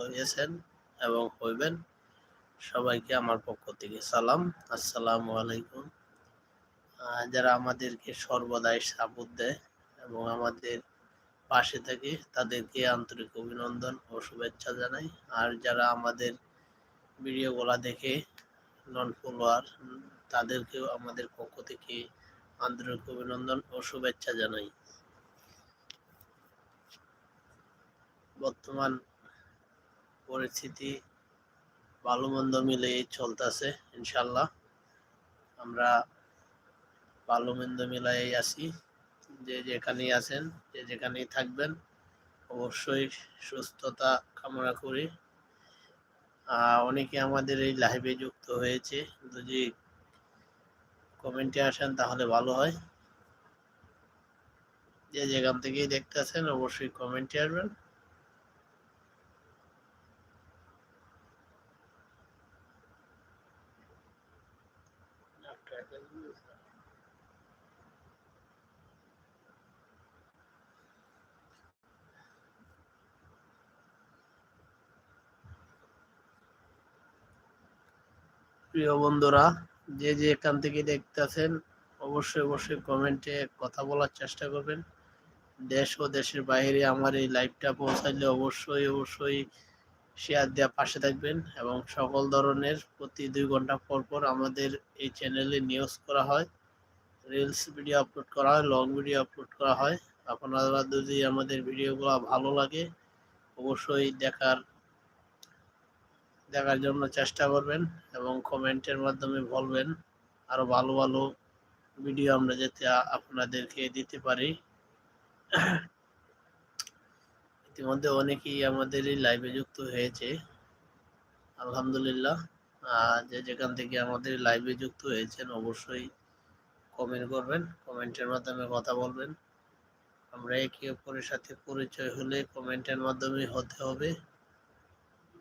হয়েছেন এবং হইবেন সবাইকে আমার পক্ষ থেকে সালাম। আসসালামু আলাইকুম। যারা আমাদেরকে সর্বদাই সাপোর্ট দেয় এবং আমাদের পাশে থাকে, তাদেরকে আন্তরিক অভিনন্দন ও শুভেচ্ছা জানাই। আর যারা আমাদের ভিডিওগুলা দেখে নন ফলোয়ার তাদেরকেও আমাদের পক্ষ থেকে আন্তরিক অভিনন্দন ও শুভেচ্ছা জানাই। বর্তমান পরিস্থিতি ভালো মন্দ মিলে চলতেছে, ইনশাল্লাহ। আমরা ভালো মন্দ মিলাই আছি। যে যেখানেই আছেন, যে যেখানেই থাকবেন, অবশ্যই সুস্থতা কামনা করি। অনেকে আমাদের এই লাইভে যুক্ত হয়েছে। যদি কমেন্টে আসেন, তাহলে ভালো হয়। যে যেখান থেকেই দেখতেছেন, অবশ্যই কমেন্টে আসবেন। প্রিয় বন্ধুরা, যে যে এখান থেকে দেখতেছেন, অবশ্যই অবশ্যই কমেন্টে কথা বলার চেষ্টা করবেন। দেশ ও দেশের বাইরে আমার এই লাইভটা পৌঁছাইলে অবশ্যই অবশ্যই শেয়ার দেওয়া পাশে থাকবেন এবং সকল ধরনের প্রতি দুই ঘণ্টা পর পর আমাদের এই চ্যানেলে নিউজ করা হয় রিলস ভিডিও আপলোড করা হয় লং ভিডিও আপলোড করা হয়। আপনারা যদি আমাদের ভিডিওগুলো ভালো লাগে, অবশ্যই দেখার দেখার জন্য চেষ্টা করবেন এবং কমেন্টের মাধ্যমে বলবেন। আরও ভালো ভালো ভিডিও আমরা যাতে আপনাদেরকে দিতে পারি। ইতিমধ্যে অনেকেই আমাদের এই লাইভে যুক্ত হয়েছে। আলহামদুলিল্লাহ। যে যেখান থেকে আমাদের লাইভে যুক্ত হয়েছেন অবশ্যই কমেন্ট করবেন। কমেন্টের মাধ্যমে কথা বলবেন। আমরা একে অপরের সাথে পরিচয় হলে কমেন্টের মাধ্যমে হতে হবে।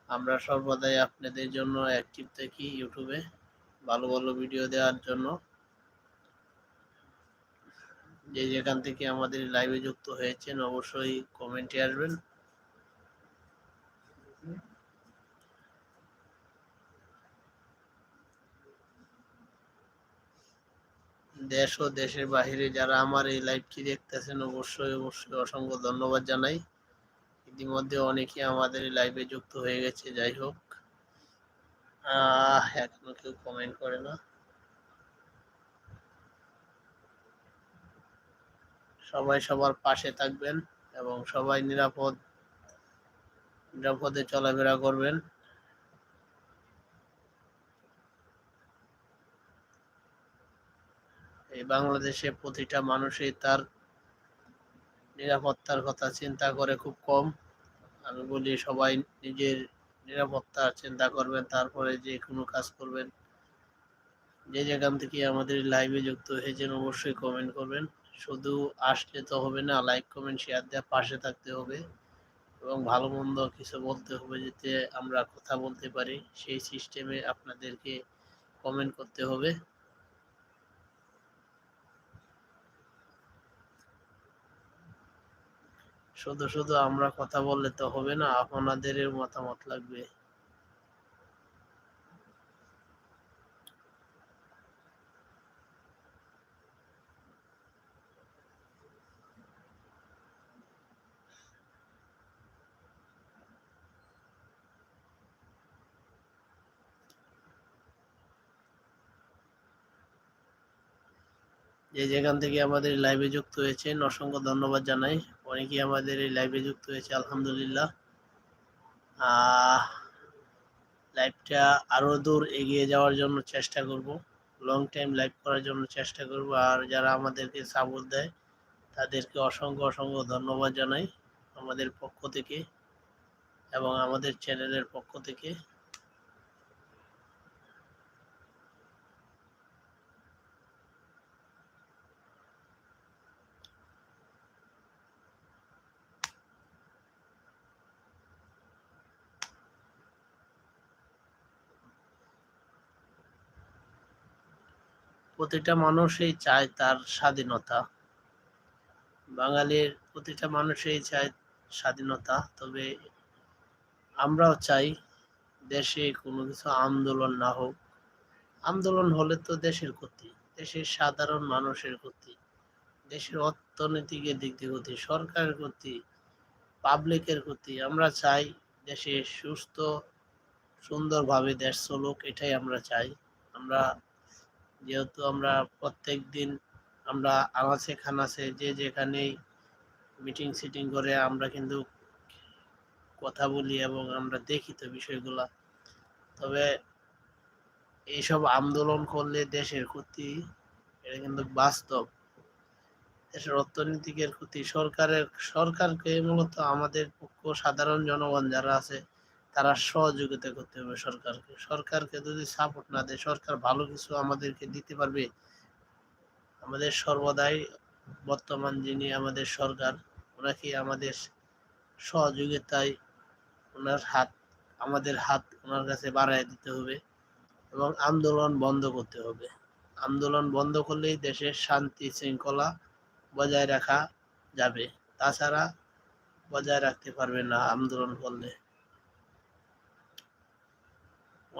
আমরা সর্বদাই আপনাদের জন্য অ্যাক্টিভ থাকি ইউটিউবে ভালো ভালো ভিডিও দেওয়ার জন্য। যে যেখান থেকে আমাদের লাইভে যুক্ত হয়েছেন অবশ্যই কমেন্টে আসবেন। দেশ ও দেশের বাহিরে যারা আমার এই লাইভটি দেখতেছেন, অবশ্যই অবশ্যই অসংখ্য ধন্যবাদ জানাই। ইতিমধ্যে অনেকে আমাদের লাইভে যুক্ত হয়ে গেছে, যাই হোক। এখনও কেউ কমেন্ট করে না। সবাই সবার পাশে থাকবেন এবং সবাই নিরাপদ, নিরাপদে চলাফেরা করবেন। এই বাংলাদেশে প্রতিটা মানুষই তার নিরাপত্তার কথা চিন্তা করে খুব কম। আমি বলি সবাই নিজের নিরাপত্তার চিন্তা করবেন, তারপরে যে কোনো কাজ করবেন। যে যেখান থেকে আমাদের লাইভে যুক্ত হয়েছেন অবশ্যই কমেন্ট করবেন। শুধু আসলে তো হবে না লাইক কমেন্ট শেয়ার দেওয়া, পাশে থাকতে হবে এবং ভালো মন্দ কিছু বলতে হবে যাতে আমরা কথা বলতে পারি। সেই সিস্টেমে আপনাদেরকে কমেন্ট করতে হবে। শুধু শুধু আমরা কথা বললে তো হবে না আপনাদের মতামত লাগবে। যে যেখান থেকে আমাদের লাইভে যুক্ত হয়েছেন, অসংখ্য ধন্যবাদ জানাই। অনেকেই আমাদের এই লাইভে যুক্ত হয়েছে, আলহামদুলিল্লাহ। লাইভটা আরও দূর এগিয়ে যাওয়ার জন্য চেষ্টা করব। লং টাইম লাইভ করার জন্য চেষ্টা করব। আর যারা আমাদেরকে সাপোর্ট দেয়, তাদেরকে অসংখ্য অসংখ্য ধন্যবাদ জানাই আমাদের পক্ষ থেকে এবং আমাদের চ্যানেলের পক্ষ থেকে। প্রতিটা মানুষই চায় তার স্বাধীনতা। বাঙালির প্রতিটা মানুষই চায় স্বাধীনতা, তবে আমরাও চাই দেশে কোনো কিছু আন্দোলন না হোক। আন্দোলন হলে তো দেশের ক্ষতি, দেশের সাধারণ মানুষের ক্ষতি, দেশের অর্থনৈতিকের দিক দিয়ে ক্ষতি, সরকারের ক্ষতি পাবলিকের ক্ষতি। আমরা চাই দেশে সুস্থ, সুন্দরভাবে দেশ চলুক, এটাই আমরা চাই। আমরা যেহেতু আমরা প্রত্যেক দিন আমরা আনাচে খানাচে যে যেখানেই মিটিং সিটিং করে আমরা কিন্তু কথা বলি এবং আমরা দেখি তো বিষয়গুলা। তবে এইসব আন্দোলন করলে দেশের ক্ষতি, এটা কিন্তু বাস্তব। দেশের অর্থনীতিকের ক্ষতি, সরকারের, সরকারকে মূলত আমাদের পক্ষ, সাধারণ জনগণ যারা আছে তারা সহযোগিতা করতে হবে সরকারকে। সরকারকে যদি সাপোর্ট না দেয়, সরকার ভালো কিছু আমাদেরকে দিতে পারবে? আমাদের সর্বদাই বর্তমান যিনি আমাদের সরকার ওনাকে আমাদের সহযোগিতায় ওনার হাত, আমাদের হাত ওনার কাছে বাড়ায় দিতে হবে? এবং আন্দোলন বন্ধ করতে হবে। আন্দোলন বন্ধ করলেই দেশের শান্তি শৃঙ্খলা বজায় রাখা যাবে। তাছাড়া বজায় রাখতে পারবে না আন্দোলন করলে।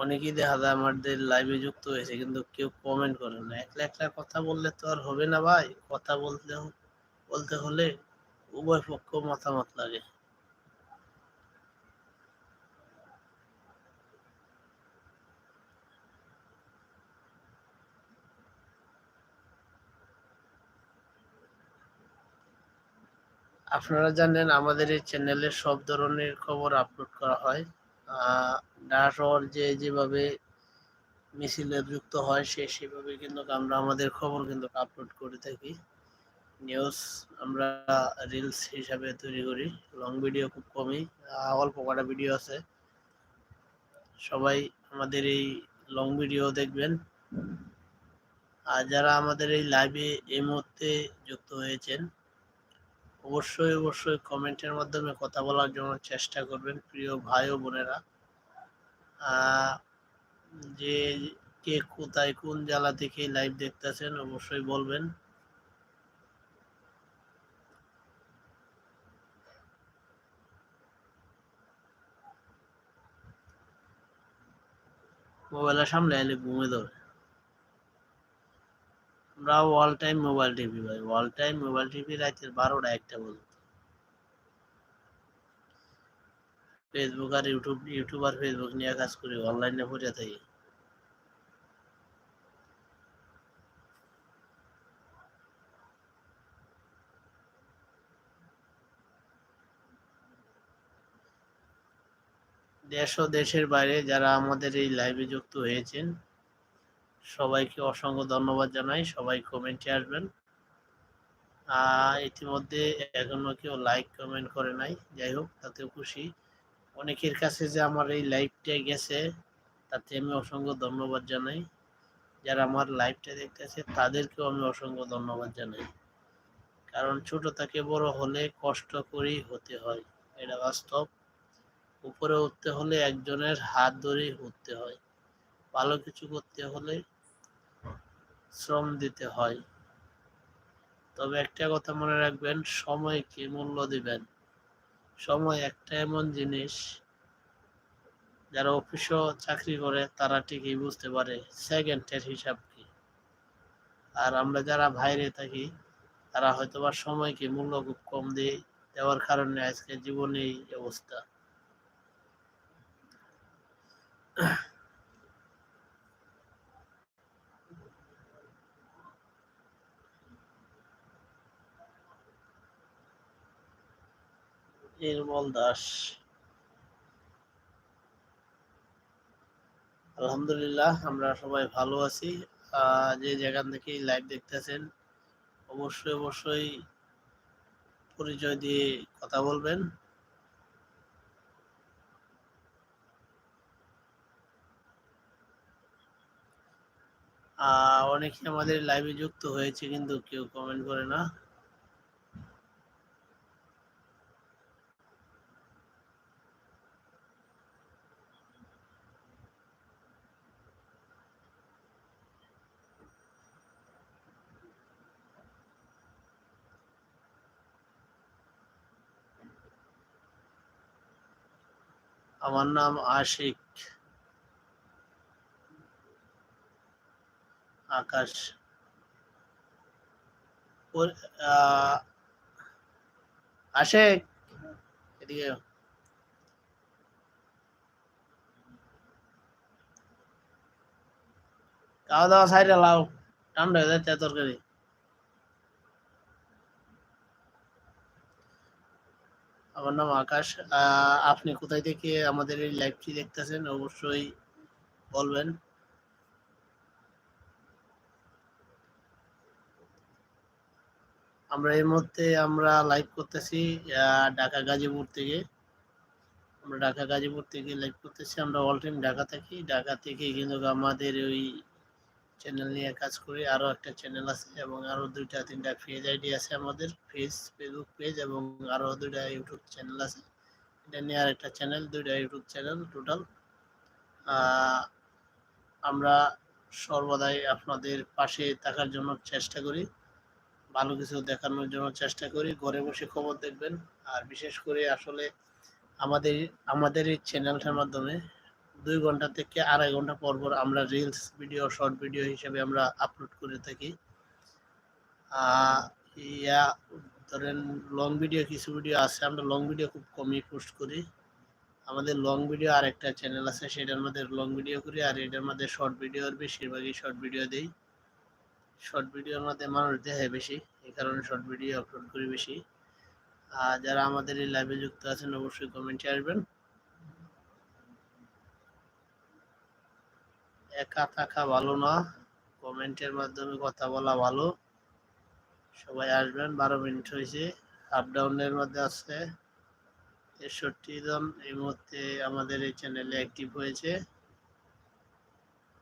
অনেকেই দেখা যায় আমাদের লাইভে যুক্ত হয়েছে, কিন্তু কেউ কমেন্ট করে না। একলা একলা কথা বললে তো আর হবে না ভাই। কথা বলতে বলতে হলে উভয় পক্ষ মতামত লাগে। আপনারা জানেন আমাদের এই চ্যানেলে সব ধরনের খবর আপলোড করা হয়। ঢাকা শহর যে যেভাবে মিছিলে যুক্ত হয়, সে সেভাবে কিন্তু আমরা, আমাদের খবর কিন্তু আপলোড করে থাকি। নিউজ আমরা রিলস হিসাবে তৈরি করি। লং ভিডিও খুব কমই অল্প কটা ভিডিও আছে। সবাই আমাদের এই লং ভিডিও দেখবেন। আর যারা আমাদের এই লাইভে এই মুহূর্তে যুক্ত হয়েছেন, অবশ্যই অবশ্যই কমেন্টের মাধ্যমে কথা বলার জন্য চেষ্টা করবেন। প্রিয় ভাই ও বোনেরা যে কে কোথায় কোন জেলা থেকে লাইভ দেখতেছেন অবশ্যই বলবেন। মোবাইলের সামনে এলে ঘুমে ধরে। আমরা অল টাইম মোবাইল টিভি ভাই অল টাইম মোবাইল টিভি রাতের বারোটা, একটা বলতো ফেসবুক আর ইউটিউব ইউটিউব আর ফেসবুক নিয়ে কাজ করি অনলাইনে পড়ে থাকি। দেশ ও দেশের বাইরে যারা আমাদের এই লাইভে যুক্ত হয়েছেন, সবাইকে অসংখ্য ধন্যবাদ জানাই, সবাই কমেন্টে আসবেন। ইতিমধ্যে এখনও কেউ লাইক কমেন্ট করে নাই, যাই হোক তাতে খুশি। অনেকের কাছে যে আমার এই লাইভটা গেছে, তাতে আমি অসংখ্য ধন্যবাদ জানাই। যারা আমার লাইভটা দেখতেছে, তাদেরকেও আমি অসংখ্য ধন্যবাদ জানাই। কারণ ছোট থেকে বড় হলে কষ্ট করেই হতে হয়, এটা বাস্তব। উপরে উঠতে হলে একজনের হাত ধরেই উঠতে হয়। ভালো কিছু করতে হলে শ্রম দিতে হয়। তবে একটা কথা মনে রাখবেন, সময়কে মূল্য দিবেন। সময় একটা এমন জিনিস যারা অফিসও চাকরি করে, তারা ঠিকই বুঝতে পারে সেকেন্ডের হিসাব কি। আর আমরা যারা বাইরে থাকি, তারা হয়তো বা সময়কে মূল্য খুব কম দিয়ে দেওয়ার কারণে আজকে জীবনে এই অবস্থা। নির্মল দাস। আলহামদুলিল্লাহ, আমরা সবাই ভালো আছি। যে যেখান থেকে লাইভ দেখতেছেন, অবশ্যই অবশ্যই পরিচয় দিয়ে কথা বলবেন। অনেকে আমাদের লাইভে যুক্ত হয়েছে, কিন্তু কেউ কমেন্ট করে না। আমার নাম আশিক। আকাশ। আশিক এদিকে। খাওয়া দাওয়া সাইডে লাও ঠান্ডা হয়ে যাচ্ছে তরকারি। আমার নাম আকাশ। আপনি কোথায় থেকে আমাদের এই লাইভটি দেখতেছেন অবশ্যই বলবেন। আমরা এই মুহূর্তে আমরা লাইভ করতেছি ঢাকা গাজীপুর থেকে। আমরা ঢাকা গাজীপুর থেকে লাইভ করতেছি, আমরা অল টাইম ঢাকা থাকি। ঢাকা থেকে কিন্তু আমাদের ওই চ্যানেল নিয়ে কাজ করি। আরও একটা চ্যানেল আছে এবং আরও দুইটা, তিনটা পেজ আইডি আছে আমাদের পেজ ফেসবুক পেজ এবং আরও দুইটা ইউটিউব চ্যানেল আছে। এটা নিয়ে আর একটা চ্যানেল দুইটা ইউটিউব চ্যানেল টোটাল আমরা সর্বদাই আপনাদের পাশে থাকার জন্য চেষ্টা করি, ভালো কিছু দেখানোর জন্য চেষ্টা করি, ঘরে বসে খবর দেখবেন। আর বিশেষ করে আসলে আমাদের আমাদের এই চ্যানেলটার মাধ্যমে দুই ঘণ্টা থেকে আড়াই ঘণ্টা পর পর আমরা রিলস ভিডিও শর্ট ভিডিও হিসেবে আমরা আপলোড করে থাকি। ইয়া, ধরেন লং ভিডিও কিছু ভিডিও আছে, আমরা লং ভিডিও খুব কমই পোস্ট করি। আমাদের লং ভিডিও আর একটা চ্যানেল আছে, সেটার মধ্যে লং ভিডিও করি আর এটার মধ্যে শর্ট ভিডিওর বেশিরভাগই শর্ট ভিডিও দেই। শর্ট ভিডিওর মধ্যে মানুষ দেখে বেশি, এই কারণে শর্ট ভিডিও আপলোড করি বেশি। আর যারা আমাদের এই লাইভে যুক্ত আছেন, অবশ্যই কমেন্টে আসবেন। একা থাকা ভালো না। কমেন্টের মাধ্যমে কথা বলা ভালো। সবাই আসবেন, বারো মিনিট হয়েছে। আপ ডাউনের মধ্যে আছে। তেষট্টি জন এই মুহূর্তে আমাদের এই চ্যানেলে অ্যাক্টিভ হয়েছে।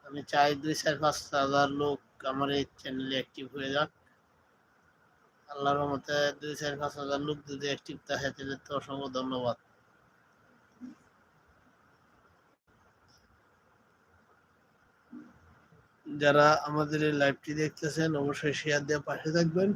আমি চাই দুই চার পাঁচ হাজার লোক আমার এই চ্যানেলে অ্যাক্টিভ হয়ে যাক। আল্লাহর মতে দুই চার পাঁচ হাজার লোক যদি অ্যাক্টিভ থাকে, তাহলে তো অসংখ্য ধন্যবাদ। যারা আমাদের এই লাইভটি দেখতেছেন অবশ্যই শেয়ার দিয়ে পাশে থাকবেন।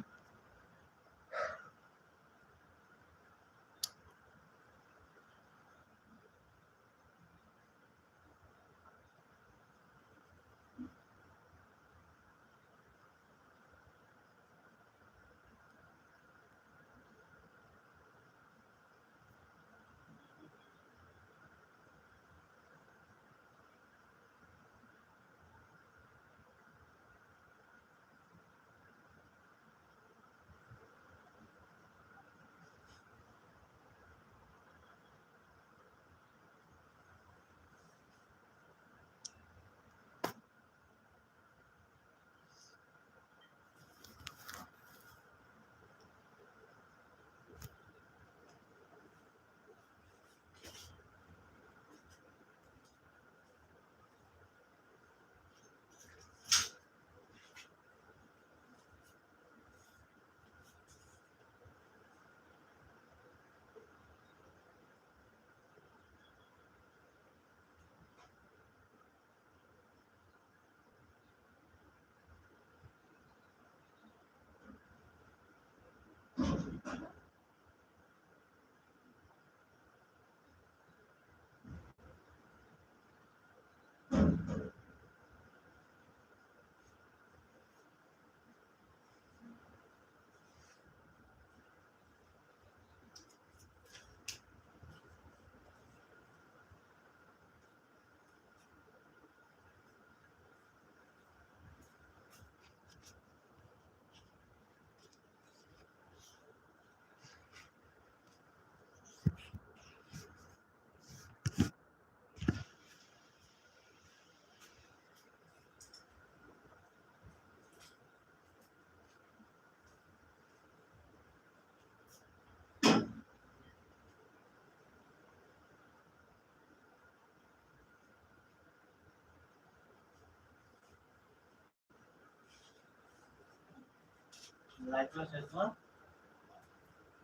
লাইটটা শেষ না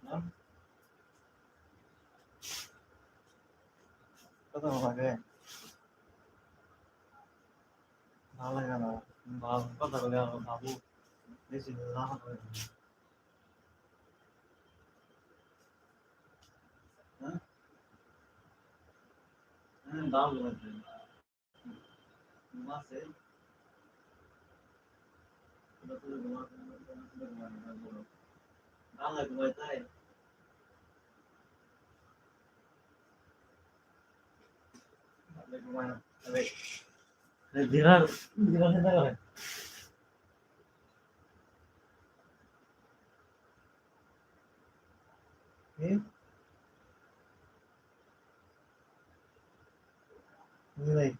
না কত লাগে? ভালো লাগে না। ভালো কথা বলে ভাবু। বেশি না হবে হ্যাঁ? দাম লাগবে মাসে দাম লাগবে তাই ধীরা ধীরা চিন্তা করে কি বুঝলাই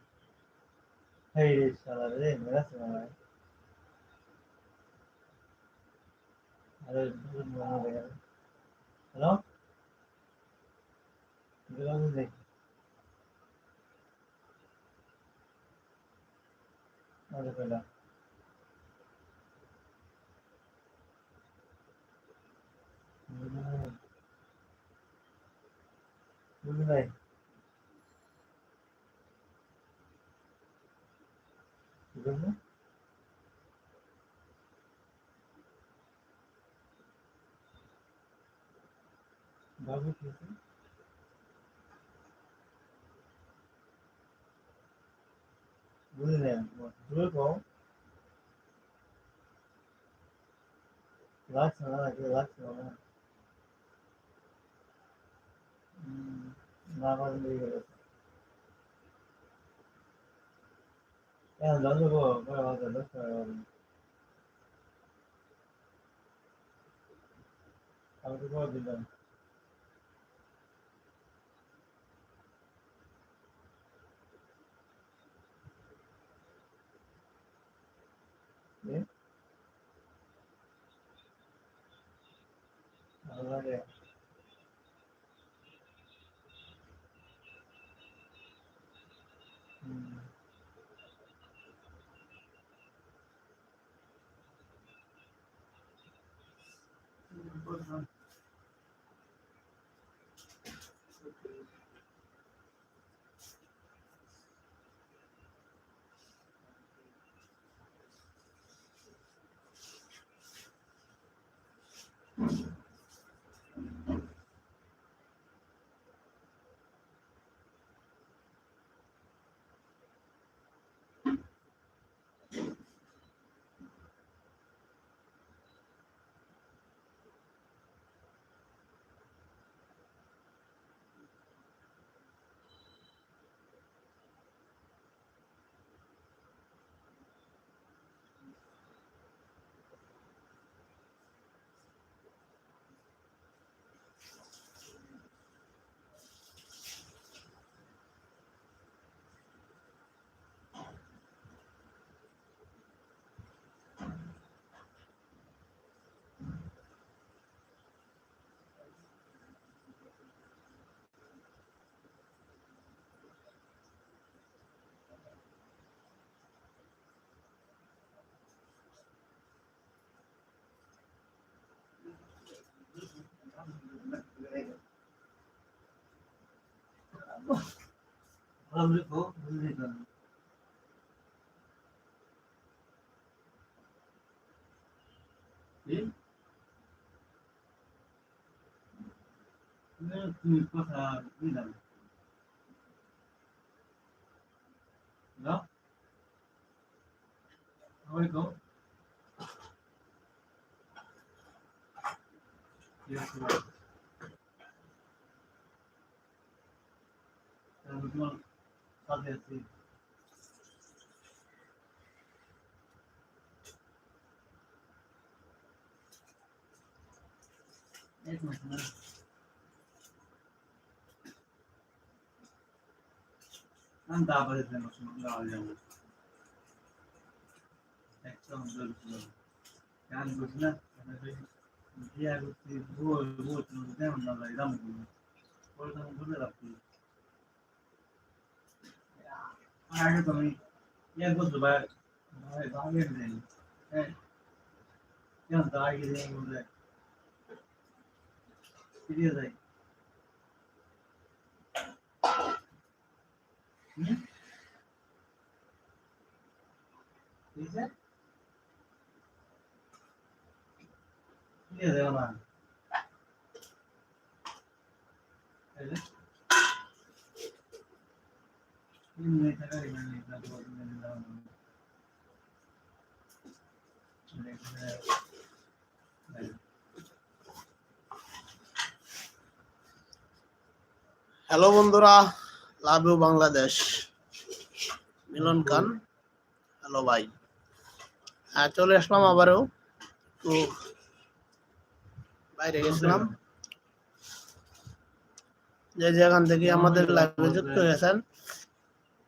এই রে শালা রে মেরা শালা আরে হ্যালো দিলাম দেখ আরে 나무 부분? 물레, 뭐, 물고, 라츠나, 그 라츠나. 음, 나가는 데 이거. 야, 너도 뭐, 뭐야, 맞아, 넣었어요. 아무도 뭐, 빌려. 예? 아, 네. ভালো লেখো বুঝলি তো তুমি কথা বুঝলাম না ওইকো Yes, sir. তোমার সাথে আছি এক মিনিট না আমি তারপরে লাগাল যাব একদম জল ছিল গান করছি না দিয়া করছি ভুল ভুল তেমন না লাগে দাম পরে তখন বুঝে রাখছি আগে তো আমি ইয়ে করতে পারি ভাই ভাগে দেন হ্যাঁ কেন তো আগে দেন বলে ফিরিয়ে যাই হুম ঠিক আছে ফিরিয়ে দেও না এই যে এমনি টাকা এখানে নেই না তো এমনি দাম হ্যালো বন্ধুরা। Love you Bangladesh Milon Khan. Hello ভাই। হ্যাঁ চলে আসলাম আবারও। তো বাইরে গেছিলাম। যে যেখান থেকে আমাদের লাইভে যুক্ত হয়েছেন